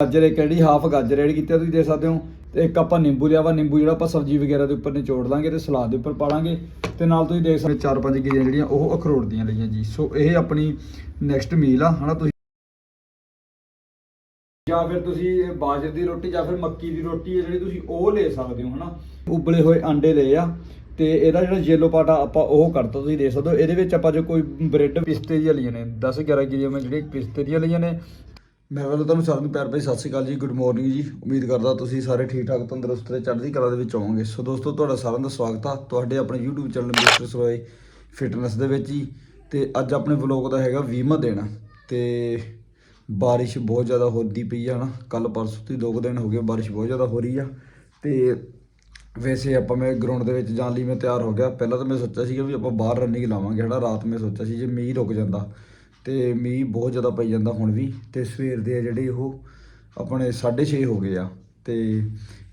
ਗਾਜਰ ਇੱਕ ਜਿਹੜੀ ਹਾਫ ਗਾਜਰ ਐਡ ਕੀਤੀ ਆ ਤੁਸੀਂ ਦੇਖ ਸਕਦੇ ਹੋ, ਤੇ ਇੱਕ ਆਪਾਂ ਨਿੰਬੂ ਲਿਆ ਵਾ, ਨਿੰਬੂ ਜਿਹੜਾ ਆਪਾਂ ਸਬਜ਼ੀ ਵਗੈਰਾ ਦੇ ਉੱਪਰ ਨਿਚੋੜ ਲਾਂਗੇ ਤੇ ਸਲਾਦ ਦੇ ਉੱਪਰ ਪਾ ਲਾਂਗੇ ਤੇ ਨਾਲ ਤੁਸੀਂ ਦੇਖ ਸਕਦੇ ਚਾਰ ਪੰਜ ਗਿਰੀਆਂ ਜਿਹੜੀਆਂ, ਉਹ ਅਖਰੋਟ ਦੀਆਂ ਲਈਆਂ ਜੀ। ਸੋ ਇਹ ਆਪਣੀ ਨੈਕਸਟ ਮੀਲ ਆ, ਹਨਾ ਤੁਸੀਂ? ਜਾਂ ਫਿਰ ਤੁਸੀਂ ਬਾਜਰ ਦੀ ਰੋਟੀ, ਜਾਂ ਫਿਰ ਮੱਕੀ ਦੀ ਰੋਟੀ ਹੈ ਜਿਹੜੀ ਤੁਸੀਂ ਉਹ ਲੈ ਸਕਦੇ ਹੋ, ਹਨਾ? ਉਬਲੇ ਹੋਏ ਆਂਡੇ ਲਏ ਆ, ਤੇ ਇਹਦਾ ਜਿਹੜਾ ਯੈਲੋ ਪਾਰਟ ਆ, ਆਪਾਂ ਉਹ ਕਰਤਾ ਤੁਸੀਂ ਦੇਖ ਸਕਦੇ ਹੋ। ਇਹਦੇ ਵਿੱਚ ਆਪਾਂ ਜੋ ਕੋਈ ਬ੍ਰੈਡ ਪਿਸਤੇ ਦੀਆਂ ਲਈਆਂ ਨੇ 10 11 ਗਿਰੀਆਂ ਮੈਂ ਜਿਹੜੀ ਪਿਸਤੇ ਦੀਆਂ ਲਈਆਂ ਨੇ ਮੈਂ ਵੱਲੋਂ ਤੁਹਾਨੂੰ ਸਾਰਿਆਂ ਨੂੰ ਪਿਆਰ ਭਰੀ ਸਤਿ ਸ਼੍ਰੀ ਅਕਾਲ ਜੀ ਗੁੱਡ ਮਾਰਨਿੰਗ ਜੀ। ਉਮੀਦ ਕਰਦਾ ਤੁਸੀਂ ਸਾਰੇ ਠੀਕ ਠਾਕ ਤੰਦਰੁਸਤ ਤੇ ਚੜ੍ਹਦੀ ਕਲਾ ਦੇ ਵਿੱਚ ਹੋਵੋਗੇ। ਸੋ ਦੋਸਤੋ, ਤੁਹਾਡਾ ਸਾਰਿਆਂ ਦਾ ਸਵਾਗਤ ਆ ਤੁਹਾਡੇ ਆਪਣੇ YouTube ਚੈਨਲ ਮਿਸਟਰ ਸੋਏ ਫਿਟਨੈਸ ਦੇ ਵਿੱਚ ਜੀ। ਤੇ ਅੱਜ ਆਪਣੇ ਵਲੌਗ ਦਾ ਹੈਗਾ 20ਵਾਂ ਦਿਨ। ਤੇ ਬਾਰਿਸ਼ ਬਹੁਤ ਜ਼ਿਆਦਾ ਹੋਦੀ ਪਈ ਆ ਨਾ। ਕੱਲ ਪਰਸੋਂ ਤੋਂ ਹੀ ਦੋ ਕੁ ਦਿਨ ਹੋ ਗਏ ਬਾਰਿਸ਼ ਬਹੁਤ ਜ਼ਿਆਦਾ ਹੋ ਰਹੀ ਆ। ਤੇ ਵੈਸੇ ਆਪਾਂ ਮੈਂ ਗਰਾਊਂਡ ਦੇ ਵਿੱਚ ਜਾਣ ਲਈ ਮੈਂ ਤਿਆਰ ਹੋ ਗਿਆ। ਪਹਿਲਾਂ ਤਾਂ ਮੈਂ ਸੋਚਿਆ ਸੀਗਾ ਵੀ ਆਪਾਂ ਬਾਹਰ ਰਨਿੰਗ ਲਾਵਾਂਗੇ ਜਿਹੜਾ ਰਾਤ ਮੈਂ ਸੋਚਿਆ ਸੀ ਜੇ ਮੀਂਹ ਰੁਕ ਜਾਂਦਾ। ਤੇ ਮੀਂਹ ਬਹੁਤ ਜ਼ਿਆਦਾ ਪਈ ਜਾਂਦਾ ਹੁਣ ਵੀ ਤੇ ਸਵੇਰ ਦੇ ਆ ਜਿਹੜੇ ਉਹ ਆਪਣੇ 6:30 ਹੋ ਗਏ ਆ ਤੇ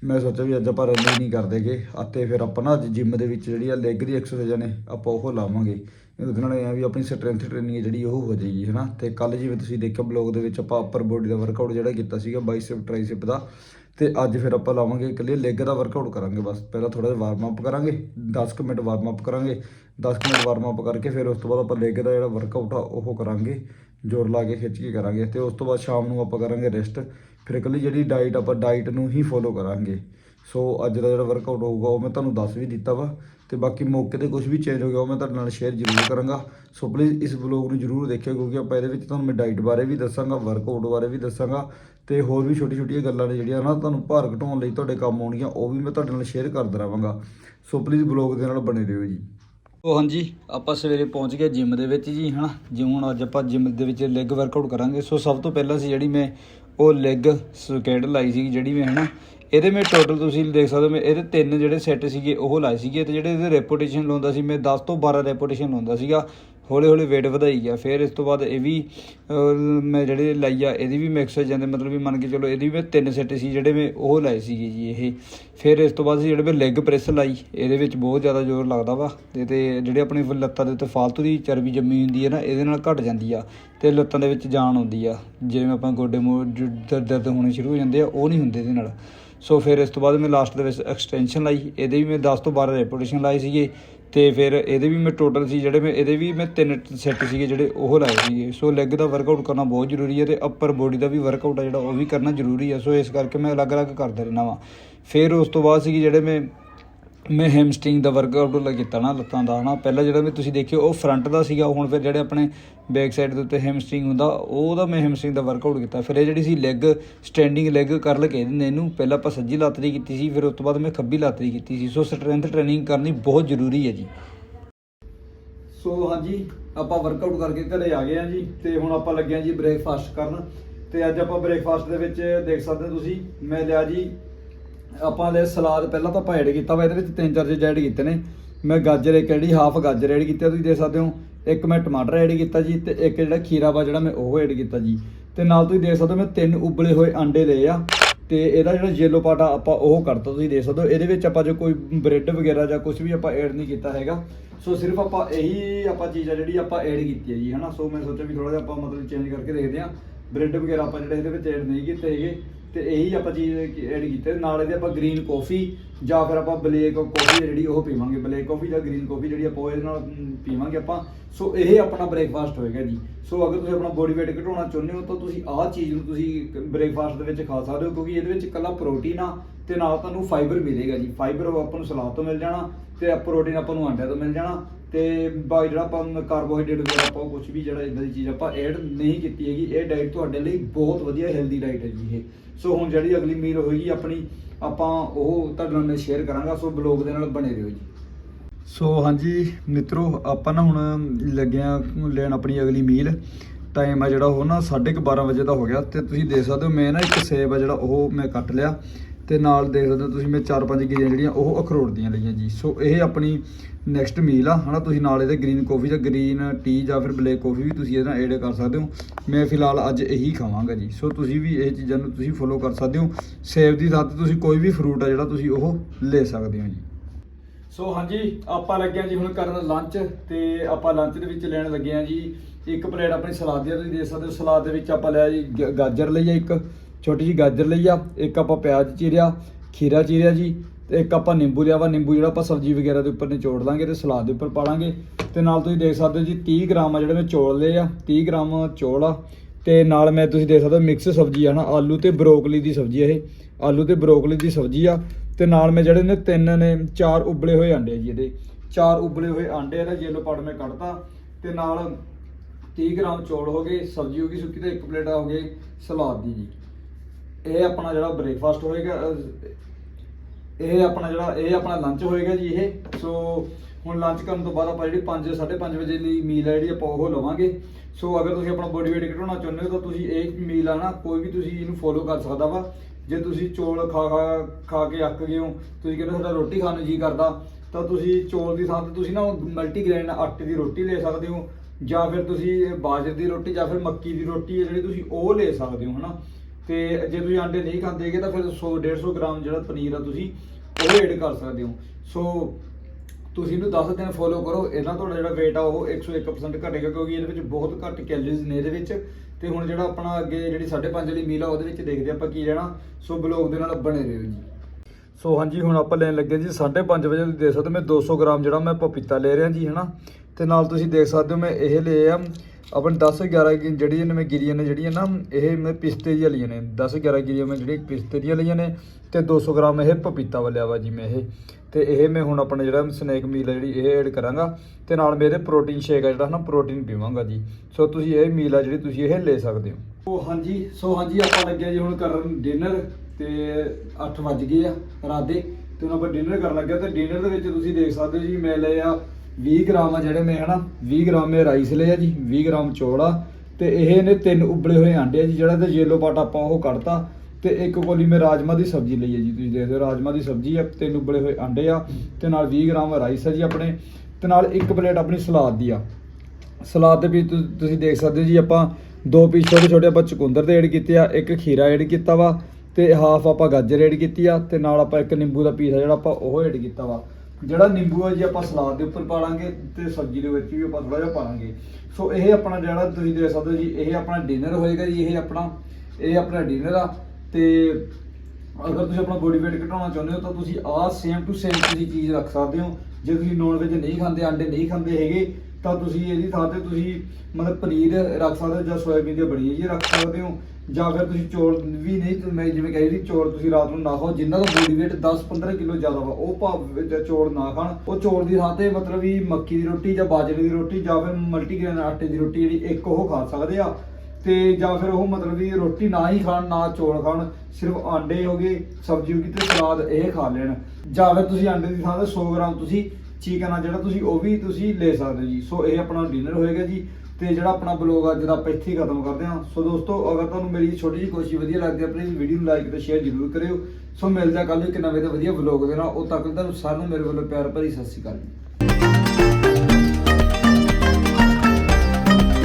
ਮੈਂ ਸੋਚਿਆ ਵੀ ਅੱਜ ਆਪਾਂ ਰਨਿੰਗ ਨਹੀਂ ਕਰਦੇਗੇ ਅਤੇ ਫਿਰ ਆਪਾਂ ਨਾ ਅੱਜ ਜਿਮ ਦੇ ਵਿੱਚ ਜਿਹੜੀ ਆ ਲੈਗ ਦੀ ਐਕਸਰਸਾਈਜ਼ਾਂ ਨੇ, ਆਪਾਂ ਉਹ ਲਾਵਾਂਗੇ। ਉਹਦੇ ਨਾਲ ਇਹ ਆ ਵੀ ਆਪਣੀ ਸਟਰੈਂਥ ਟ੍ਰੇਨਿੰਗ ਜਿਹੜੀ ਉਹ ਹੋ ਜਾਏਗੀ ਹਨਾ ਤੇ ਕੱਲ ਜਿਵੇਂ ਤੁਸੀਂ ਦੇਖਿਆ ਬਲੌਗ ਦੇ ਵਿੱਚ ਆਪਾਂ ਅਪਰ ਬੋਡੀ ਦਾ ਵਰਕਆਊਟ ਜਿਹੜਾ ਕੀਤਾ ਸੀਗਾ ਬਾਈਸੈਪ ਟ੍ਰਾਈਸੈਪ ਦਾ ਤੇ ਅੱਜ ਫਿਰ ਆਪਾਂ ਲਾਵਾਂਗੇ ਇਕੱਲੇ ਲੈਗ ਦਾ ਵਰਕਆਊਟ ਕਰਾਂਗੇ ਬਸ। ਪਹਿਲਾਂ ਥੋੜਾ ਜਿਹਾ ਵਾਰਮ ਅਪ ਕਰਾਂਗੇ 10 ਕੁ ਮਿੰਟ ਵਾਰਮ ਅਪ ਕਰਾਂਗੇ 10 ਕੁ ਮਿੰਟ ਵਾਰਮ ਅਪ ਕਰਕੇ ਫਿਰ ਉਸ ਤੋਂ ਬਾਅਦ ਆਪਾਂ ਲੈਗ ਦਾ ਜਿਹੜਾ ਵਰਕਆਊਟ ਆ ਉਹ ਕਰਾਂਗੇ, ਜ਼ੋਰ ਲਾ ਕੇ ਖਿੱਚ ਕੇ ਕਰਾਂਗੇ ਤੇ ਉਸ ਤੋਂ ਬਾਅਦ ਸ਼ਾਮ ਨੂੰ ਆਪਾਂ ਕਰਾਂਗੇ ਰੈਸਟ ਫਿਰ ਇਕੱਲੀ ਜਿਹੜੀ ਡਾਈਟ ਆਪਾਂ ਡਾਈਟ ਨੂੰ ਹੀ ਫੋਲੋ ਕਰਾਂਗੇ। ਸੋ ਅੱਜ ਦਾ ਜਿਹੜਾ ਵਰਕਆਊਟ ਹੋਊਗਾ, ਉਹ ਮੈਂ ਤੁਹਾਨੂੰ ਦੱਸ ਵੀ ਦਿੱਤਾ ਵਾ ਤੇ ਬਾਕੀ ਮੌਕੇ ਤੇ ਕੁਝ ਵੀ ਚੇਂਜ ਹੋ ਗਿਆ, ਉਹ ਮੈਂ ਤੁਹਾਡੇ ਨਾਲ ਸ਼ੇਅਰ ਜ਼ਰੂਰ ਕਰਾਂਗਾ। ਸੋ ਪਲੀਜ਼ ਇਸ ਵਲੌਗ ਨੂੰ ਜ਼ਰੂਰ ਦੇਖਿਓ, ਕਿਉਂਕਿ ਆਪਾਂ ਇਹਦੇ ਵਿੱਚ ਤੁਹਾਨੂੰ ਮੈਂ ਡਾਈਟ ਬਾਰੇ ਵੀ ਦੱਸਾਂਗਾ ਵਰਕਆਊਟ ਬਾਰੇ ਵੀ ਦੱਸਾਂਗਾ ਤੇ ਹੋਰ ਵੀ ਛੋਟੀ ਛੋਟੀਆਂ ਗੱਲਾਂ ਨੇ ਜਿਹੜੀਆਂ ਨਾ ਤੁਹਾਨੂੰ ਭਾਰ ਘਟਾਉਣ ਲਈ ਤੁਹਾਡੇ ਕੰਮ ਆਉਣਗੀਆਂ, ਉਹ ਵੀ ਮੈਂ ਤੁਹਾਡੇ ਨਾਲ ਸ਼ੇਅਰ ਕਰਦਾ ਰਹਾਂਗਾ। ਸੋ ਪਲੀਜ਼ ਵਲੌਗ ਦੇ ਨਾਲ ਬਣੇ ਰਹੋ ਜੀ। ਉਹ ਹਾਂਜੀ ਆਪਾਂ ਸਵੇਰੇ ਪਹੁੰਚ ਗਏ ਜਿਮ ਦੇ ਵਿੱਚ ਜੀ, ਹਨਾ? ਜਿਵੇਂ ਹੁਣ ਅੱਜ ਆਪਾਂ ਜਿਮ ਦੇ ਵਿੱਚ ਲੈਗ ਵਰਕਆਊਟ ਕਰਾਂਗੇ। ਸੋ ਸਭ ਤੋਂ ਪਹਿਲਾਂ ਸੀ ਜਿਹੜੀ ਮੈਂ ਉਹ ਲੈਗ ਸਕੇਟ ਲਾਈ ਸੀ, ਜਿਹੜੀ ਮੈਂ, ਹਨਾ? ਇਹਦੇ ਮੈਂ ਟੋਟਲ ਤੁਸੀਂ ਦੇਖ ਸਕਦੇ ਹੋ, ਮੈਂ ਇਹਦੇ ਤਿੰਨ ਜਿਹੜੇ ਸੈੱਟ ਸੀਗੇ, ਉਹ ਲਾਏ ਸੀਗੇ ਤੇ ਜਿਹੜੇ ਇਹਦੇ ਰੈਪੂਟੇਸ਼ਨ ਲਾਉਂਦਾ ਸੀ, ਮੈਂ 10 ਤੋਂ 12 ਰੈਪੂਟੇਸ਼ਨ ਲਾਉਂਦਾ ਸੀਗਾ। ਹੌਲੀ ਹੌਲੀ weight ਵਧਾਈ ਗਿਆ। ਫਿਰ ਇਸ ਤੋਂ ਬਾਅਦ ਇਹ ਵੀ ਮੈਂ ਜਿਹੜੇ ਲਾਈ ਆ, ਇਹਦੀ ਵੀ ਮਿਕਸ ਹੋ ਜਾਂਦੇ, ਮਤਲਬ ਵੀ ਮੰਨ ਕੇ ਚਲੋ ਇਹਦੀ ਵੀ ਮੈਂ ਤਿੰਨ ਸੈੱਟ ਸੀ ਜਿਹੜੇ ਮੈਂ ਉਹ ਲਾਏ ਸੀਗੇ ਜੀ ਇਹ। ਫਿਰ ਇਸ ਤੋਂ ਬਾਅਦ ਸੀ ਜਿਹੜੇ ਮੈਂ ਲੈਗ ਪ੍ਰੈਸ ਲਾਈ, ਇਹਦੇ ਵਿੱਚ ਬਹੁਤ ਜ਼ਿਆਦਾ ਜ਼ੋਰ ਲੱਗਦਾ ਵਾ। ਤੇ ਤੇ ਜਿਹੜੇ ਆਪਣੀ ਲੱਤਾਂ ਦੇ ਉੱਤੇ ਫਾਲਤੂ ਦੀ ਚਰਬੀ ਜੰਮੀ ਹੁੰਦੀ ਹੈ ਨਾ, ਇਹਦੇ ਨਾਲ ਘਟ ਜਾਂਦੀ ਆ ਤੇ ਲੱਤਾਂ ਦੇ ਵਿੱਚ ਜਾਨ ਆਉਂਦੀ ਆ। ਜਿਵੇਂ ਆਪਾਂ ਗੋਡੇ ਮੋੜ ਦਰਦ ਦਰਦ ਹੋਣੇ ਸ਼ੁਰੂ ਹੋ ਜਾਂਦੇ ਆ, ਉਹ ਨਹੀਂ ਹੁੰਦੇ ਇਹਦੇ ਨਾਲ। ਸੋ ਫਿਰ ਇਸ ਤੋਂ ਬਾਅਦ ਮੈਂ ਲਾਸਟ ਦੇ ਵਿੱਚ ਐਕਸਟੈਂਸ਼ਨ ਲਾਈ। ਇਹਦੇ ਵੀ ਮੈਂ 10 ਤੋਂ 12 ਰੈਪੂਟੇਸ਼ਨ ਲਾਏ ਸੀਗੇ। ਤੇ ਫਿਰ ਇਹਦੇ ਵੀ ਮੈਂ ਟੋਟਲ ਸੀ ਜਿਹੜੇ ਮੈਂ ਇਹਦੇ ਵੀ ਮੈਂ ਤਿੰਨ ਸੈੱਟ ਸੀਗੇ ਜਿਹੜੇ ਉਹ ਲਾਏ ਸੀਗੇ। ਸੋ ਲੈਗ ਦਾ ਵਰਕਆਊਟ ਕਰਨਾ ਬਹੁਤ ਜ਼ਰੂਰੀ ਹੈ ਤੇ ਅੱਪਰ ਬੋਡੀ ਦਾ ਵੀ ਵਰਕਆਊਟ ਆ ਜਿਹੜਾ ਉਹ ਵੀ ਕਰਨਾ ਜ਼ਰੂਰੀ ਹੈ। ਸੋ ਇਸ ਕਰਕੇ ਮੈਂ ਅਲੱਗ-ਅਲੱਗ ਕਰਦਾ ਰਹਿਣਾ ਵਾਂ। ਫਿਰ ਉਸ ਤੋਂ ਬਾਅਦ ਸੀਗੇ ਜਿਹੜੇ ਮੈਂ ਮੈਂ ਹੈਮਸਟ੍ਰਿੰਗ ਦਾ ਵਰਕਆਊਟ ਲ ਕੀਤਾ ਨਾ ਲੱਤਾਂ ਦਾ, ਹਨਾ। ਪਹਿਲਾਂ ਜਿਹੜਾ ਮੈਂ ਤੁਸੀਂ ਦੇਖਿਓ, ਉਹ ਫਰੰਟ ਦਾ ਸੀਗਾ, ਹੁਣ ਫਿਰ ਜਿਹੜੇ ਆਪਣੇ ਬੈਕ ਸਾਈਡ ਦੇ ਉੱਤੇ ਹੈਮਸਟ੍ਰਿੰਗ ਹੁੰਦਾ, ਉਹਦਾ ਮੈਂ ਹੈਮਸਟ੍ਰਿੰਗ ਦਾ ਵਰਕਆਊਟ ਕੀਤਾ। ਫਿਰ ਇਹ ਜਿਹੜੀ ਸੀ ਲੈਗ ਸਟੈਂਡਿੰਗ ਲੈਗ ਕਰਲ ਕਹਿੰਦੇ ਨੇ ਇਹਨੂੰ। ਪਹਿਲਾਂ ਆਪਾਂ ਸੱਜੀ ਲੱਤ ਦੀ ਕੀਤੀ ਸੀ, ਫਿਰ ਉਸ ਤੋਂ ਬਾਅਦ ਮੈਂ ਖੱਬੀ ਲੱਤ ਦੀ ਕੀਤੀ ਸੀ। ਸੋ ਸਟਰੈਂਥ ਟ੍ਰੇਨਿੰਗ ਕਰਨੀ ਬਹੁਤ ਜ਼ਰੂਰੀ ਹੈ ਜੀ। ਸੋ ਹਾਂਜੀ, ਆਪਾਂ ਵਰਕਆਊਟ ਕਰਕੇ ਘਰੇ ਆ ਗਏ ਆ ਜੀ, ਤੇ ਹੁਣ ਆਪਾਂ ਲੱਗੇ ਆ ਜੀ ਬ੍ਰੇਕਫਾਸਟ ਕਰਨ। ਤੇ ਅੱਜ ਆਪਾਂ ਬ੍ਰੇਕਫਾਸਟ ਦੇ ਵਿੱਚ ਦੇਖ ਸਕਦੇ ਹੋ ਤੁਸੀਂ, ਮੈਂ ਲਿਆ ਜੀ ਆਪਾਂ ਲੈ ਸਲਾਦ ਪਹਿਲਾਂ ਤਾਂ ਆਪਾਂ ਐਡ ਕੀਤਾ ਵਾ, ਇਹਦੇ ਵਿੱਚ ਤਿੰਨ ਚਾਰ ਚੀਜ਼ ਐਡ ਕੀਤੇ ਨੇ। ਮੈਂ ਗਾਜਰ ਇੱਕ ਜਿਹੜੀ ਹਾਫ ਗਾਜਰ ਐਡ ਕੀਤੀ ਆ, ਤੁਸੀਂ ਦੇਖ ਸਕਦੇ ਹੋ। ਇੱਕ ਮੈਂ ਟਮਾਟਰ ਐਡ ਕੀਤਾ ਜੀ ਤੇ ਇੱਕ ਜਿਹੜਾ ਖੀਰਾ ਵਾ ਜਿਹੜਾ ਮੈਂ ਉਹ ਐਡ ਕੀਤਾ ਜੀ। ਤੇ ਨਾਲ ਤੁਸੀਂ ਦੇਖ ਸਕਦੇ ਹੋ, ਮੈਂ ਤਿੰਨ ਉਬਲੇ ਹੋਏ ਆਂਡੇ ਲਏ ਆ ਤੇ ਇਹਦਾ ਜਿਹੜਾ ਯੈਲੋ ਪਾਰਟ ਆ ਆਪਾਂ ਉਹ ਕਰਤਾ, ਤੁਸੀਂ ਦੇਖ ਸਕਦੇ ਹੋ। ਇਹਦੇ ਵਿੱਚ ਆਪਾਂ ਜੋ ਕੋਈ ਬ੍ਰੈਡ ਵਗੈਰਾ ਜਾਂ ਕੁਝ ਵੀ ਆਪਾਂ ਐਡ ਨਹੀਂ ਕੀਤਾ ਹੈਗਾ। ਸੋ ਸਿਰਫ ਆਪਾਂ ਇਹੀ ਆਪਾਂ ਚੀਜ਼ ਆ ਜਿਹੜੀ ਆਪਾਂ ਐਡ ਕੀਤੀ ਹੈ ਜੀ, ਹਨਾ? ਸੋ ਮੈਂ ਸੋਚਿਆ ਵੀ ਥੋੜਾ ਜਿਹਾ ਆਪਾਂ ਮਤਲਬ ਚੇਂਜ ਕਰਕੇ ਦੇਖਦੇ ਹਾਂ। ਬ੍ਰੈਡ ਵਗੈਰਾ ਆਪਾਂ ਜਿਹੜੇ ਇਹਦੇ ਵਿੱਚ ਐਡ ਨਹੀਂ ਕੀਤੇ ਹੈਗੇ। ਤੇ ਇਹੀ ਆਪਾਂ ਚੀਜ਼ ਐਡ ਕੀਤੇ। ਨਾਲ ਇਹਦੇ ਆਪਾਂ ਗ੍ਰੀਨ ਕਾਫੀ ਜਾਂ ਫਿਰ ਆਪਾਂ ਬਲੇਕ ਕਾਫੀ ਜਿਹੜੀ ਉਹ ਪੀਵਾਂਗੇ। ਬਲੇਕ ਕਾਫੀ ਜਾਂ ਗ੍ਰੀਨ ਕਾਫੀ ਜਿਹੜੀ ਆਪਾਂ ਇਹਦੇ ਨਾਲ ਪੀਵਾਂਗੇ ਆਪਾਂ। ਸੋ ਇਹ ਆਪਣਾ ਬ੍ਰੇਕਫਾਸਟ ਹੋਏਗਾ ਜੀ। ਸੋ ਅਗਰ ਤੁਸੀਂ ਆਪਣਾ ਬੋਡੀ weight ਘਟਾਉਣਾ ਚਾਹੁੰਦੇ ਹੋ, ਤਾਂ ਤੁਸੀਂ ਆਹ ਚੀਜ਼ ਨੂੰ ਤੁਸੀਂ ਬ੍ਰੇਕਫਾਸਟ ਦੇ ਵਿੱਚ ਖਾ ਸਕਦੇ ਹੋ, ਕਿਉਂਕਿ ਇਹਦੇ ਵਿੱਚ ਇਕੱਲਾ ਪ੍ਰੋਟੀਨ ਆ ਤੇ ਨਾਲ ਤੁਹਾਨੂੰ ਫਾਈਬਰ ਮਿਲੇਗਾ ਜੀ। ਫਾਈਬਰ ਆਪਾਂ ਨੂੰ ਸਲਾਦ ਤੋਂ ਮਿਲ ਜਾਣਾ ਤੇ ਪ੍ਰੋਟੀਨ ਆਪਾਂ ਨੂੰ ਆਂਡਿਆਂ ਤੋਂ ਮਿਲ ਜਾਣਾ। ਤੇ ਬਾਕੀ ਜਿਹੜਾ ਆਪਾਂ ਕਾਰਬੋਹਾਈਡਰੇਟ ਵਗੈਰਾ ਆਪਾਂ ਕੁਝ ਵੀ ਜਿਹੜਾ ਇਦਾਂ ਦੀ ਚੀਜ਼ ਆਪਾਂ ਐਡ ਨਹੀਂ ਕੀਤੀ ਹੈਗੀ, ਇਹ ਡਾਈਟ ਤੁਹਾਡੇ ਲਈ ਬਹੁਤ ਵਧੀਆ ਹੈਲਦੀ ਡਾਈਟ ਹੈ ਜੀ ਇਹ। ਸੋ ਹੁਣ ਜਿਹੜੀ ਅਗਲੀ ਮੀਲ ਹੋਏਗੀ ਆਪਣੀ, ਆਪਾਂ ਉਹ ਤੁਹਾਡੇ ਨਾਲ ਮੈਂ ਸ਼ੇਅਰ ਕਰਾਂਗਾ ਸੋ ਬਲੌਗ ਦੇ ਨਾਲ ਬਣੇ ਰਹੋ ਜੀ। ਸੋ ਹਾਂਜੀ, ਮਿੱਤਰੋ, ਆਪਾਂ ਨਾ ਹੁਣ ਲੱਗਿਆ ਲੈਣ ਆਪਣੀ ਅਗਲੀ ਮੀਲ ਟਾਈਮ ਆ ਜਿਹੜਾ ਉਹ ਨਾ 12:30 ਵਜੇ ਦਾ ਹੋ ਗਿਆ, ਤੇ ਤੁਸੀਂ ਦੇਖ ਸਕਦੇ ਹੋ ਮੈਂ ਨਾ ਇੱਕ ਸੇਬ ਆ ਜਿਹੜਾ ਉਹ ਮੈਂ ਕੱਟ ਲਿਆ। ਤੇ ਨਾਲ ਦੇਖ ਸਕਦੇ ਹੋ ਤੁਸੀਂ ਮੈਂ ਚਾਰ ਪੰਜ ਗਿਰੀਆਂ ਜਿਹੜੀਆਂ ਉਹ ਅਖਰੋਟ ਦੀਆਂ ਲਈਆਂ ਜੀ। ਸੋ ਇਹ ਆਪਣੀ ਨੈਕਸਟ ਮੀਲ ਆ, ਹਨਾ? ਤੁਸੀਂ ਨਾਲ ਇਹਦੇ ਗ੍ਰੀਨ ਕਾਫੀ ਜਾਂ ਗ੍ਰੀਨ ਟੀ ਜਾਂ ਫਿਰ ਬਲੈਕ ਕਾਫੀ ਵੀ ਤੁਸੀਂ ਇਹਦਾ ਐਡ ਕਰ ਸਕਦੇ ਹੋ। ਮੈਂ ਫਿਲਹਾਲ ਅੱਜ ਇਹੀ ਖਾਵਾਂਗਾ ਜੀ। ਸੋ ਤੁਸੀਂ ਵੀ ਇਹ ਚੀਜ਼ਾਂ ਨੂੰ ਤੁਸੀਂ ਫੋਲੋ ਕਰ ਸਕਦੇ ਹੋ। ਸੇਬ ਦੀ ਥਾਂ ਤੇ ਤੁਸੀਂ ਕੋਈ ਵੀ ਫਰੂਟ ਆ ਜਿਹੜਾ ਤੁਸੀਂ ਉਹ ਲੈ ਸਕਦੇ ਹੋ ਜੀ। ਸੋ ਹਾਂਜੀ, ਆਪਾਂ ਲੱਗੇ ਹਾਂ ਜੀ ਹੁਣ ਕਰਨ ਲੰਚ ਤੇ ਆਪਾਂ ਲੰਚ ਦੇ ਵਿੱਚ ਲੈਣ ਲੱਗੇ ਹਾਂ ਜੀ। ਇੱਕ ਪਲੇਟ ਆਪਣੀ ਸਲਾਦ ਦੀ ਤੁਸੀਂ ਦੇ ਸਕਦੇ ਹੋ। ਸਲਾਦ ਦੇ ਵਿੱਚ ਆਪਾਂ ਲਿਆ ਜੀ ਗ- ਗਾਜਰ ਲਈ ਆ ਇੱਕ। ਛੋਟੀ ਜੀ ਗਾਜਰ ਲਈ ਆ, ਇੱਕ ਆਪਾਂ ਪਿਆਜ਼ ਚੀਰਿਆ, ਖੀਰਾ ਚੀਰਿਆ ਜੀ, ਤੇ ਇੱਕ ਆਪਾਂ ਨਿੰਬੂ ਲਿਆ ਵਾ, ਨਿੰਬੂ ਜਿਹੜਾ ਆਪਾਂ ਸਬਜ਼ੀ ਵਗੈਰਾ ਦੇ ਉੱਪਰ ਨਿਚੋੜ ਲਾਂਗੇ ਤੇ ਸਲਾਦ ਦੇ ਉੱਪਰ ਪਾ ਲਾਂਗੇ ਤੇ ਨਾਲ ਤੁਸੀਂ ਦੇਖ ਸਕਦੇ ਹੋ ਜੀ 30 ਗ੍ਰਾਮ ਆ ਜਿਹੜੇ ਮੈਂ ਚੌਲ ਲਏ ਆ 30 ਗ੍ਰਾਮ ਚੌਲ ਆ। ਤੇ ਨਾਲ ਮੈਂ ਤੁਸੀਂ ਦੇਖ ਸਕਦੇ ਹੋ ਮਿਕਸ ਸਬਜ਼ੀ ਆ ਨਾ, ਆਲੂ ਤੇ ਬਰੋਕਲੀ ਦੀ ਸਬਜ਼ੀ ਆ ਇਹ। ਆਲੂ ਤੇ ਬਰੋਕਲੀ ਦੀ ਸਬਜ਼ੀ ਆ, ਤੇ ਨਾਲ ਮੈਂ ਜਿਹੜੇ ਨੇ ਤਿੰਨ ਨੇ, ਚਾਰ ਉਬਲੇ ਹੋਏ ਆਂਡੇ ਆ ਜੀ ਇਹਦੇ। ਚਾਰ ਉਬਲੇ ਹੋਏ ਆਂਡੇ ਇਹਦਾ ਯੈਲੋ ਪਾਊਡਰ ਮੈਂ ਕੱਢਤਾ। ਤੇ ਨਾਲ 30 ਗ੍ਰਾਮ ਚੌਲ ਹੋ ਗਏ, ਸਬਜ਼ੀ ਹੋ ਗਈ ਸੁੱਕੀ ਤੇ ਇੱਕ ਪਲੇਟ ਆ ਹੋ ਗਏ ਸਲਾਦ ਦੀ ਜੀ। ਇਹ ਆਪਣਾ ਜਿਹੜਾ ਬ੍ਰੇਕਫਾਸਟ ਹੋਏਗਾ ਇਹ ਆਪਣਾ ਜਿਹੜਾ, ਇਹ ਆਪਣਾ ਲੰਚ ਹੋਏਗਾ ਜੀ ਇਹ। ਸੋ ਹੁਣ ਲੰਚ ਕਰਨ ਤੋਂ ਬਾਅਦ ਆਪਾਂ ਜਿਹੜੀ 5 5:30 ਵਜੇ ਲਈ ਮੀਲ ਹੈ ਜਿਹੜੀ ਆਪਾਂ ਉਹ ਲਵਾਂਗੇ। ਸੋ ਅਗਰ ਤੁਸੀਂ ਆਪਣਾ ਬੋਡੀ ਵੇਟ ਘਟਾਉਣਾ ਚਾਹੁੰਦੇ ਹੋ ਤਾਂ ਤੁਸੀਂ ਇਹ ਮੀਲ ਆ ਨਾ, ਕੋਈ ਵੀ ਤੁਸੀਂ ਇਹਨੂੰ ਫੋਲੋ ਕਰ ਸਕਦਾ ਵਾ। ਜੇ ਤੁਸੀਂ ਚੌਲ ਖਾ ਖਾ ਖਾ ਕੇ ਅੱਕ ਗਏ ਹੋ, ਤੁਸੀਂ ਕਹਿੰਦੇ ਸਾਡਾ ਰੋਟੀ ਖਾਣ ਨੂੰ ਜੀ ਕਰਦਾ, ਤਾਂ ਤੁਸੀਂ ਚੌਲ ਦੀ ਥਾਂ ਤੇ ਤੁਸੀਂ ਨਾ ਮਲਟੀਗ੍ਰੇਨ ਆਟੇ ਦੀ ਰੋਟੀ ਲੈ ਸਕਦੇ ਹੋ, ਜਾਂ ਫਿਰ ਤੁਸੀਂ ਬਾਜਰੇ ਦੀ ਰੋਟੀ, ਜਾਂ ਫਿਰ ਮੱਕੀ ਦੀ ਰੋਟੀ ਹੈ ਜਿਹੜੀ ਤੁਸੀਂ ਉਹ ਲੈ ਸਕਦੇ ਹੋ, ਹਨਾ? ਤੇ ਜੇ ਤੁਸੀਂ ਆਂਡੇ ਨਹੀਂ ਖਾਂਦੇਗੇ ਤਾਂ ਫਿਰ 100 150 ਗ੍ਰਾਮ ਜਿਹੜਾ ਪਨੀਰ ਆ ਤੁਸੀਂ ਉਹ ਐਡ ਕਰ ਸਕਦੇ ਹੋ। ਸੋ ਤੁਸੀਂ ਇਹਨੂੰ 10 ਦਿਨ ਫੋਲੋ ਕਰੋ। ਇਹਨਾਂ ਤੁਹਾਡਾ ਜਿਹੜਾ weight ਆ ਉਹ 101% ਘਟੇਗਾ ਕਿਉਂਕਿ ਇਹਦੇ ਵਿੱਚ ਬਹੁਤ ਘੱਟ ਕੈਲਰੀਜ਼ ਨੇ ਇਹਦੇ ਵਿੱਚ। ਤੇ ਹੁਣ ਜਿਹੜਾ ਆਪਣਾ ਅੱਗੇ ਜਿਹੜੀ 5.5 ਵਾਲੀ ਮੀਲ ਆ ਉਹਦੇ ਵਿੱਚ ਦੇਖਦੇ ਆਪਾਂ ਕੀ ਰਹਿਣਾ। ਸੋ ਬਲੌਗ ਦੇ ਨਾਲ ਬਣੇ ਰਹੋ ਜੀ। ਸੋ ਹਾਂਜੀ, ਹੁਣ ਆਪਾਂ ਲੈਣ ਲੱਗੇ ਜੀ 5:30 ਵਜੇ ਤੁਸੀਂ ਦੇਖ ਸਕਦੇ ਹੋ, ਮੈਂ 200 ਗ੍ਰਾਮ ਜਿਹੜਾ ਮੈਂ ਪਪੀਤਾ ਲੈ ਰਿਹਾ ਜੀ, ਹਨਾ? ਤੇ ਨਾਲ ਤੁਸੀਂ ਦੇਖ ਸਕਦੇ ਹੋ, ਮੈਂ ਇਹ ਲਏ ਆ ਆਪਣੇ 10 11 ਗਿ- ਜਿਹੜੀਆਂ ਨੇ ਮੈਂ ਗਿਰੀਆਂ ਨੇ, ਜਿਹੜੀਆਂ ਨਾ, ਇਹ ਮੈਂ ਪਿਸਤੇ ਦੀਆਂ ਲਈਆਂ ਨੇ 10 11 ਗਿਰੀਆਂ ਮੈਂ ਜਿਹੜੀਆਂ ਪਿਸਤੇ ਦੀਆਂ ਲਈਆਂ ਨੇ, ਤੇ 200 ਗ੍ਰਾਮ ਇਹ ਪਪੀਤਾ ਵਾਲਿਆ ਵਾ ਜੀ ਮੈਂ ਇਹ। ਤੇ ਇਹ ਮੈਂ ਹੁਣ ਆਪਣਾ ਜਿਹੜਾ ਸਨੈਕ ਮੀਲ ਹੈ ਜਿਹੜੀ ਇਹ ਐਡ ਕਰਾਂਗਾ, ਤੇ ਨਾਲ ਮੇਰੇ ਪ੍ਰੋਟੀਨ ਸ਼ੇਕ ਆ ਜਿਹੜਾ ਨਾ ਪ੍ਰੋਟੀਨ ਪੀਵਾਂਗਾ ਜੀ। ਸੋ ਤੁਸੀਂ ਇਹ ਮੀਲ ਆ ਜਿਹੜੀ ਤੁਸੀਂ ਇਹ ਲੈ ਸਕਦੇ ਹੋ। ਸੋ ਹਾਂਜੀ ਸੋ ਹਾਂਜੀ, ਆਪਾਂ ਲੱਗਿਆ ਜੀ ਹੁਣ ਕਰਨ ਡਿਨਰ। ਤੇ 8 ਵੱਜ ਗਏ ਆ ਰਾਤ ਦੇ ਤੇ ਹੁਣ ਆਪਾਂ ਡਿਨਰ ਕਰਨ ਲੱਗਿਆ ਤੇ ਡਿਨਰ ਦੇ ਵਿੱਚ ਤੁਸੀਂ ਦੇਖ ਸਕਦੇ ਹੋ ਜੀ ਮੈਂ ਲਏ ਆ 20 ਗ੍ਰਾਮ ਆ ਜਿਹੜੇ ਮੈਂ, ਹਨਾ? 20 ਗ੍ਰਾਮ ਮੈਂ ਰਾਈਸ ਲਏ ਆ ਜੀ 20 ਗ੍ਰਾਮ ਚੌਲ ਆ। ਤੇ ਇਹ ਨੇ ਤਿੰਨ ਉਬਲੇ ਹੋਏ ਆਂਡੇ ਆ ਜੀ, ਜਿਹੜਾ ਤੇ ਯੈਲੋ ਪਾਟ ਆਪਾਂ ਉਹ ਕੱਢਤਾ। ਤੇ ਇੱਕ ਕੋਲੀ ਮੈਂ ਰਾਜਮਾ ਦੀ ਸਬਜ਼ੀ ਲਈ ਹੈ ਜੀ, ਤੁਸੀਂ ਦੇਖਦੇ ਹੋ ਰਾਜਮਾ ਦੀ ਸਬਜ਼ੀ ਆ, ਤਿੰਨ ਉਬਲੇ ਹੋਏ ਆਂਡੇ ਆ। ਤੇ ਨਾਲ 20 ਗ੍ਰਾਮ ਰਾਈਸ ਆ ਜੀ ਆਪਣੇ। ਤੇ ਨਾਲ ਇੱਕ ਪਲੇਟ ਆਪਣੀ ਸਲਾਦ ਦੀ ਆ। ਸਲਾਦ ਦੇ ਵਿੱਚ ਤੁਸੀਂ ਦੇਖ ਸਕਦੇ ਹੋ ਜੀ ਆਪਾਂ ਦੋ ਪੀਸ ਛੋਟੇ ਛੋਟੇ ਆਪਾਂ ਚੁਕੰਦਰ ਦੇ ਐਡ ਕੀਤੇ ਆ, ਇੱਕ ਖੀਰਾ ਐਡ ਕੀਤਾ ਵਾ। ਤੇ ਹਾਫ ਆਪਾਂ ਗਾਜਰ ਐਡ ਕੀਤੀ ਆ, ਤੇ ਨਾਲ ਆਪਾਂ ਇੱਕ ਨਿੰਬੂ ਦਾ ਪੀਸ ਆ ਜਿਹੜਾ ਆਪਾਂ ਉਹ ਐਡ ਕੀਤਾ ਵਾ। ਜਿਹੜਾ ਨਿੰਬੂ ਆ ਜੀ ਆਪਾਂ ਸਲਾਦ ਦੇ ਉੱਪਰ ਪਾ ਲਾਂਗੇ ਤੇ ਸਬਜ਼ੀ ਦੇ ਵਿੱਚ ਵੀ ਆਪਾਂ ਥੋੜਾ ਜਿਹਾ ਪਾ ਲਾਂਗੇ ਸੋ ਇਹ ਆਪਣਾ ਜਿਹੜਾ ਤੁਸੀਂ ਦੇਖ ਸਕਦੇ ਹੋ ਜੀ, ਇਹ ਆਪਣਾ ਡਿਨਰ ਹੋਏਗਾ ਜੀ, ਇਹ ਆਪਣਾ ਇਹ ਆਪਣਾ ਡਿਨਰ ਆ। ਤੇ ਅਗਰ ਤੁਸੀਂ ਆਪਣਾ ਬੋਡੀ weight ਘਟਾਉਣਾ ਚਾਹੁੰਦੇ ਹੋ ਤਾਂ ਤੁਸੀਂ ਆਹ ਸੇਮ ਟੂ ਸੇਮ ਤੁਸੀਂ ਚੀਜ਼ ਰੱਖ ਸਕਦੇ ਹੋ। ਜੇ ਤੁਸੀਂ ਨੌਨ ਵੈਜ ਨਹੀਂ ਖਾਂਦੇ ਆਂਡੇ ਨਹੀਂ ਖਾਂਦੇ ਹੈਗੇ ਤਾਂ ਤੁਸੀਂ ਇਹਦੀ ਥਾਂ ਤੇ ਤੁਸੀਂ ਮਤਲਬ ਪਨੀਰ ਰੱਖ ਸਕਦੇ ਹੋ ਜਾਂ ਸੋਇਆਬੀਨ ਦੀ ਬਣੀ ਜੀ ਰੱਖ ਸਕਦੇ ਹੋ, ਜਾਂ ਫਿਰ ਤੁਸੀਂ ਚੌਲ ਵੀ ਨਹੀਂ ਤੇ ਮੈਂ ਜਿਵੇਂ ਕਹੀ ਸੀ, ਚੌਲ ਤੁਸੀਂ ਰਾਤ ਨੂੰ ਨਾ ਖਾਓ ਜਿਨ੍ਹਾਂ ਦਾ ਬੋਡੀ weight 10-15 ਕਿਲੋ ਜ਼ਿਆਦਾ ਵਾ, ਉਹ ਭਾਵ ਜਾਂ ਚੌਲ ਨਾ ਖਾਣ। ਉਹ ਚੌਲ ਦੀ ਥਾਂ ਤੇ ਮਤਲਬ ਵੀ ਮੱਕੀ ਦੀ ਰੋਟੀ ਜਾਂ ਬਾਜਰੇ ਦੀ ਰੋਟੀ ਜਾਂ ਫਿਰ ਮਲਟੀਗ੍ਰੇਨ ਆਟੇ ਦੀ ਰੋਟੀ ਜਿਹੜੀ ਇੱਕ ਉਹ ਖਾ ਸਕਦੇ ਆ। ਤੇ ਜਾਂ ਫਿਰ ਉਹ ਮਤਲਬ ਵੀ ਰੋਟੀ ਨਾ ਹੀ ਖਾਣ, ਨਾ ਚੌਲ ਖਾਣ, ਸਿਰਫ ਆਂਡੇ ਹੋ ਗਏ, ਸਬਜ਼ੀ ਹੋ ਗਈ ਤੇ ਸਲਾਦ ਇਹ ਖਾ ਲੈਣ। ਜਾਂ ਫਿਰ ਤੁਸੀਂ ਆਂਡੇ ਦੀ ਥਾਂ ਤੇ 100 ਗ੍ਰਾਮ ਤੁਸੀਂ ਚਿਕਨ ਆ ਜਿਹੜਾ ਤੁਸੀਂ ਉਹ ਵੀ ਤੁਸੀਂ ਲੈ ਸਕਦੇ ਹੋ ਜੀ। ਸੋ ਇਹ ਆਪਣਾ ਡਿਨਰ ਹੋਏਗਾ ਜੀ ਤੇ ਜਿਹੜਾ ਆਪਣਾ ਬਲੌਗ ਅੱਜ ਦਾ ਆਪਾਂ ਇੱਥੇ ਹੀ ਖਤਮ ਕਰਦੇ ਹਾਂ। ਸੋ ਦੋਸਤੋ, ਅਗਰ ਤੁਹਾਨੂੰ ਮੇਰੀ ਛੋਟੀ ਜਿਹੀ ਕੋਸ਼ਿਸ਼ ਵਧੀਆ ਲੱਗਦੀ ਹੈ ਪਲੀਜ਼ ਵੀਡੀਓ ਨੂੰ ਲਾਈਕ ਤੇ ਸ਼ੇਅਰ ਜ਼ਰੂਰ ਕਰਿਓ। ਸੋ ਮਿਲਦੇ ਹਾਂ ਕੱਲ੍ਹ ਨੂੰ ਇੱਕ ਨਵੇਂ ਤੇ ਵਧੀਆ ਬਲੌਗ ਦੇ ਨਾਲ। ਉਹ ਤੱਕ ਤੁਹਾਨੂੰ ਸਾਰਿਆਂ ਨੂੰ ਮੇਰੇ ਵੱਲੋਂ ਪਿਆਰ ਭਰੀ ਸਤਿ ਸ਼੍ਰੀ ਅਕਾਲ ਜੀ।